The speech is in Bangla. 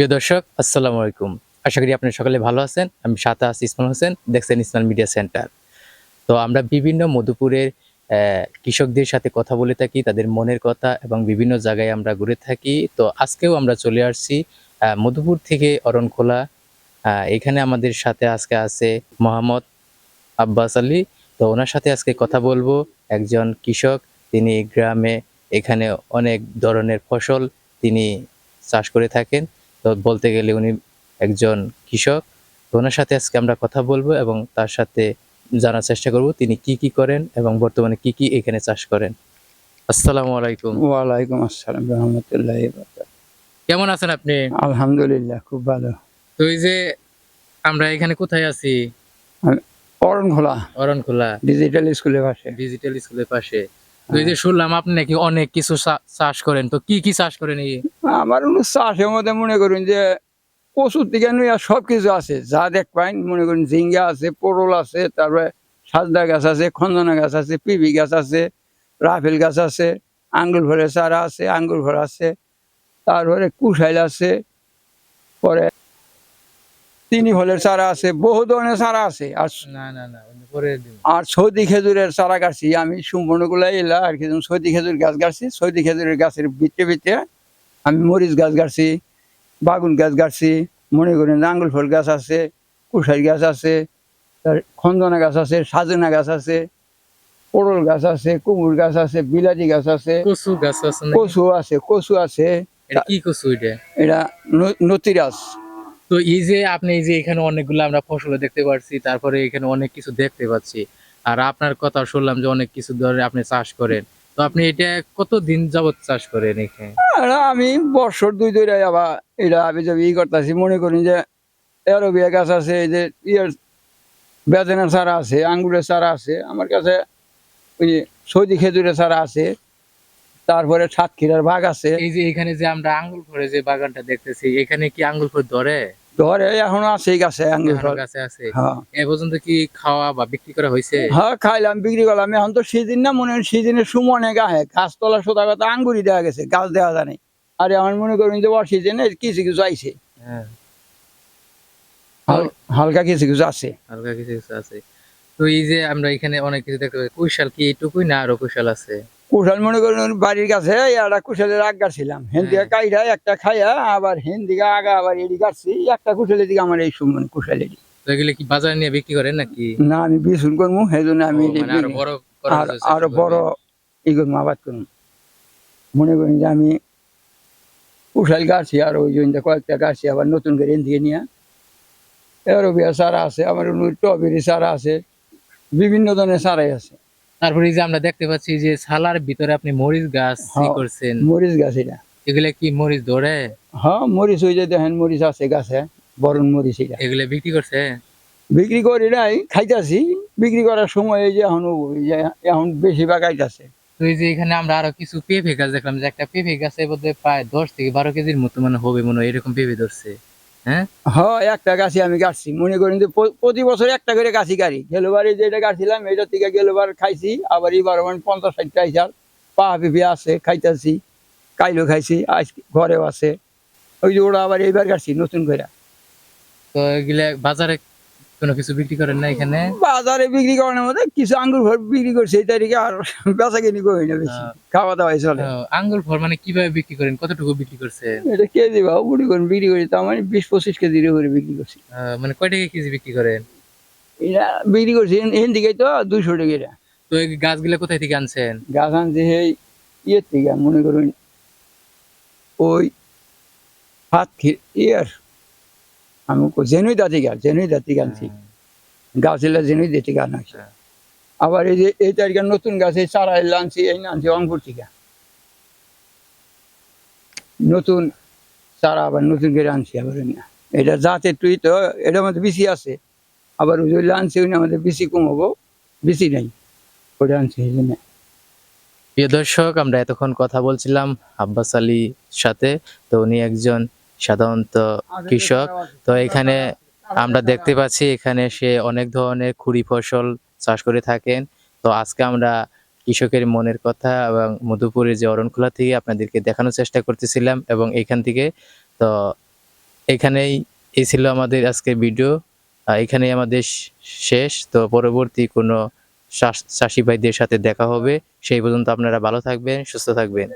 প্রিয় দর্শক, আসসালামু আলাইকুম। আশা করি আপনারা সকলে ভালো আছেন। আমি সাতাস ইসমাল হোসেন, দেখছেন ইসমাল মিডিয়া সেন্টার। তো আমরা বিভিন্ন মধুপুরের কৃষকদের সাথে কথা বলে থাকি, তাদের মনের কথা এবং বিভিন্ন জায়গায় আমরা ঘুরে থাকি। তো আজকেও আমরা চলে আসছি মধুপুর থেকে অরণখোলা। এখানে আমাদের সাথে আজকে আছে মোহাম্মদ আব্বাস আলী। তো ওনার সাথে আজকে কথা বলব। একজন কৃষক, তিনি গ্রামে এখানে অনেক ধরনের ফসল তিনি চাষ করে থাকেন। তো বলতে গেলে উনি একজন কৃষক। তো ওনার সাথে আজকে আমরা কথা বলব এবং তার সাথে জানার চেষ্টা করব তিনি কি কি করেন এবং বর্তমানে কি কি এখানে চাষ করেন। আসসালামু আলাইকুম। ওয়ালাইকুম আসসালাম রহমতুল্লাহ কেমন আছেন আপনি? আলহামদুলিল্লাহ খুব ভালো। তো এই যে আমরা এখানে কোথায় আছি? অরণ খোলা অরণখোলা। ডিজিটাল স্কুলের পাশে। ডিজিটাল স্কুলের পাশে। এই যে শুনলাম আপনি নাকি অনেক কিছু চাষ করেন। তো কি কি চাষ করেন এই? আমার চাষের মধ্যে মনে করুন যে থেকে নিয়ে সব কিছু আছে। যা দেখ পাইন মনে করুন ঝিঙ্গা আছে, পটল আছে, তারপরে সাজদা গাছ আছে, খন্দনা গাছ আছে পিবি গাছ আছে, রাফেল গাছ আছে, আঙ্গুর ভরে চারা আছে, আঙ্গুর ভর আছে, তারপরে কুশাইল আছে, পরে তিনি ফলের চারা আছে বহু ধরনের চারা আছে। আর না না না আর সৌদি খেজুরের চারা গাছি আমি সুবর্ণগুলা এলা আর কি সৌদি খেজুর গাছ গাছি সৌদি খেজুরের গাছের ভিতরে ভিতরে আমি মরিচ গাছ গাছি বাগুন গাছ গাছি মনে করেন আঙ্গুল ফল গাছ আছে কুশারি গাছ আছে তার খন্দনা গাছ আছে সাজনা গাছ আছে পটল গাছ আছে কুমুর গাছ আছে বিলাতি গাছ আছে কচু গাছ আছে কচু আছে কচু আছে। এটা কি কচু এটা? এটা নতিরাজ। তো এই যে আপনি এই যে এখানে অনেকগুলো আমরা ফসল দেখতে পাচ্ছি তারপরে এখানে অনেক কিছু দেখতে পাচ্ছি। আর আপনার কথা শুনলাম যে অনেক কিছু ধরে আপনি চাষ করেন। তো আপনি এটা কত দিন যাবত চাষ করেন এখানে? আমি বছর দুই ধরে আবার এটা আমি যে ই করতেছি। মনে করি যে এরবিয়া গাছ আছে এই যে ইয়ের বেদনার চারা আছে আঙ্গুরের চারা আছে আমার কাছে ওই সৌদি খেজুরের চারা আছে তারপরে সাতক্ষীরার বাঘ আছে। এই যে এখানে যে আমরা আঙ্গুল ফলে যে বাগানটা দেখতেছি এখানে কি আঙ্গুল ফল ধরে? ধরে এখনও আছে গাছে গাছে হ্যাঁ। এ পর্যন্ত কি খাওয়া বা বিক্রি করা হয়েছে? হ্যাঁ খাইলাম বিক্রি করলাম। এখন তো সিজন না মনে হয় সিজনের সুমনে গায়ে গাছ তলা সোতা কথা আঙ্গুরি দেওয়া গেছে গাছ দেওয়া জানে আর এখন মনে করুন যে অসিজনে কিছু কিছু আইছে। হ্যাঁ। হালকা কিছু কিছু আছে। হালকা কিছু কিছু আছে। তো এই যে আমরা এখানে অনেক কিছু দেখতে পাই কুশাল কি এইটুকুই না আরও কুশাল আছে? কুশাল মনে করেন বাড়ির কাছে একটা কুশালের আগ গাছিলাম হেন্দিকা হ্যাঁ। কাইরা একটা খাইয়া আবার হেন্দিকা আগা আবার এডি কাটছি একটা কুশালের দিকে আমার এই সুমন কুশালের এগুলো কি বাজারে নিয়ে বিক্রি করেন নাকি? না আমি বিশুন করব সেই জন্য আমি মানে আরও বড় ই করব আবাদ করব মনে করেন যে আমি কুশাল গাছি আর ওই জন্য কয়েকটা গাছি আবার নতুন করে এদিকে নিয়ে। এরবিয়া চারা আছে আমার টবেরি চারা আছে বিভিন্ন ধরনের সারাই আছে। তারপরে যে আমরা দেখতে পাচ্ছি যে সালার ভিতরে আপনি মরিচ গাছ হ্যাঁ। করছেন। মরিচ গাছ এটা। এগুলা কি মরিচ ধরে? হ্যাঁ মরিচ ওই যে দেখেন মরিচ আছে গাছে বরণ মরিচ এটা। এগুলা বিক্রি করছে? বিক্রি করি নাই খাইতাছি। বিক্রি করার সময় এই যে এখন এখন বেশিরভাগ আইতাছে। তো এই যে এখানে আমরা আরও কিছু পেঁপে গাছ দেখলাম যে একটা পেঁপে গাছের মধ্যে প্রায় দশ থেকে বারো কেজির মতো মানে হবে মনে হয় এরকম পেঁপে ধরছে। হ্যাঁ? হ্যাঁ একটা গাছি আমি গাছছি মনে করেন যে প্রতি বছর একটা করে গাছি গাড়ি। গেলোবারে যেটা গাছছিলাম এটা থেকে গেলোবার খাইছি আবার এবার মানে পঞ্চাশ ষাটটা আইসার। পা পেঁপে আছে খাইতেছি কাইলো খাইছি আজ ঘরেও আছে। ওই যে ওরা আবার এইবার গাছছি নতুন করে তো এগুলা বাজারে কোনো কিছু বিক্রি করেন না এখানে? বাজারে বিক্রি করানোর মধ্যে কিছু আঙ্গুর ফল বিক্রি করছে এই তারিখে আর বেচা কিনি করি না বেশি। খাওয়া দাওয়াই চলে। আঙ্গুর ফল মানে কীভাবে বিক্রি করেন? কতটুকু বিক্রি করছেন এটা কেজি ভাও বুড়ি করে বিক্রি করি তার মানে বিশ পঁচিশ কেজি করে বিক্রি করছি। মানে কয় টাকা কেজি বিক্রি করেন? এটা বিক্রি করছি এখান থেকে তো দুইশো টাকা তো এই গাছগুলা কোথায় থেকে আনছেন? গাছ আনছি সেই ইয়ের থেকে মনে করুন ওই হাত ইয়ার আমি জেনুইদা থেকে জেনুইদা থেকে আনছি গাছ এলে জেনুইদা থেকে আনা হয়েছে। হ্যাঁ। আবার এই যে এই তারিখে নতুন গাছ এই চারা এলে আনছি এই আনছি অঙ্কুর থেকে নতুন চারা আবার নতুন করে আনছি আবার এটা যাতে তুই তো এটার মধ্যে বেশি আছে। আবার ওই যে আনছি ওই আমাদের বেশি কমাবো বেশি নেই। ওটা আনছি এই জন্য। প্রিয় দর্শক আমরা এতক্ষণ কথা বলছিলাম আব্বাস আলীর সাথে তো উনি একজন সাধারণত কৃষক। তো এখানে আমরা দেখতে পাচ্ছি এখানে সে অনেক ধরনের খুরি ফসল চাষ করে থাকেন। তো আজকে আমরা কৃষকের মনের কথা এবং মধুপুরের যে অরণখোলা থেকে আপনাদেরকে দেখানোর চেষ্টা করতেছিলাম এবং এখান থেকে তো এখানেই এই ছিল আমাদের আজকে ভিডিও। আহ, এখানেই আমাদের শেষ। তো পরবর্তী কোনো চাষি ভাইদের সাথে দেখা হবে। সেই পর্যন্ত আপনারা ভালো থাকবেন সুস্থ থাকবেন।